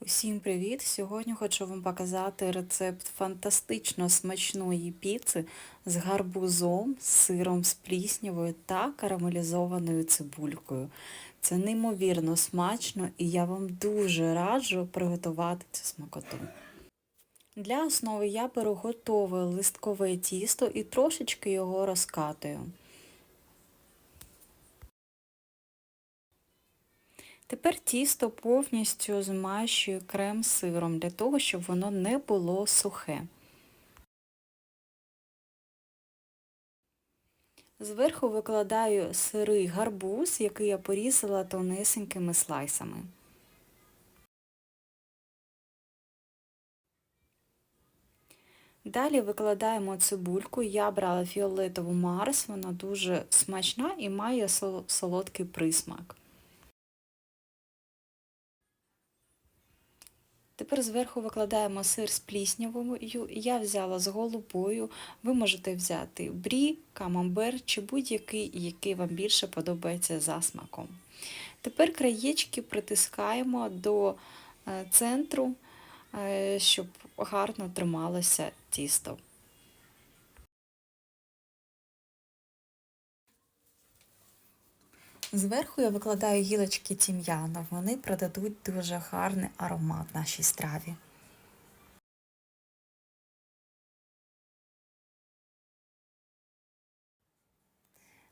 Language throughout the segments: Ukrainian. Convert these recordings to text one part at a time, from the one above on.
Усім привіт! Сьогодні хочу вам показати рецепт фантастично смачної піци з гарбузом, сиром з пліснявою та карамелізованою цибулькою. Це неймовірно смачно і я вам дуже раджу приготувати цю смакоту. Для основи я беру готове листкове тісто і трошечки його розкатую. Тепер тісто повністю змащую крем сиром для того, щоб воно не було сухе. Зверху викладаю сирий гарбуз, який я порізала тонесенькими слайсами. Далі викладаємо цибульку. Я брала фіолетову марс, вона дуже смачна і має солодкий присмак. Тепер зверху викладаємо сир з пліснявою. Я взяла з голубою. Ви можете взяти брі, камамбер чи будь-який, який вам більше подобається за смаком. Тепер краєчки притискаємо до е, центру, е, щоб гарно трималося тісто. Зверху я викладаю гілочки тім'яна, вони продадуть дуже гарний аромат нашій страві.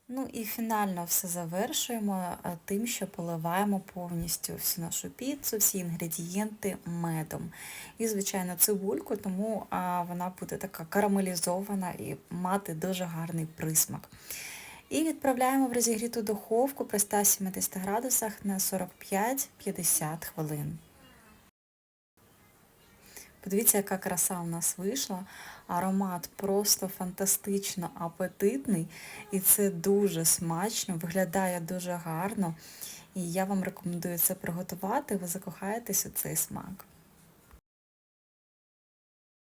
Ну і фінально все завершуємо тим, що поливаємо повністю всю нашу піцу, всі інгредієнти медом. І, звичайно, цибульку, тому вона буде така карамелізована і мати дуже гарний присмак. І відправляємо в розігріту духовку при 170 градусах на 45-50 хвилин. Подивіться, яка краса у нас вийшла. Аромат просто фантастично апетитний і це дуже смачно, виглядає дуже гарно. І я вам рекомендую це приготувати, ви закохаєтесь у цей смак.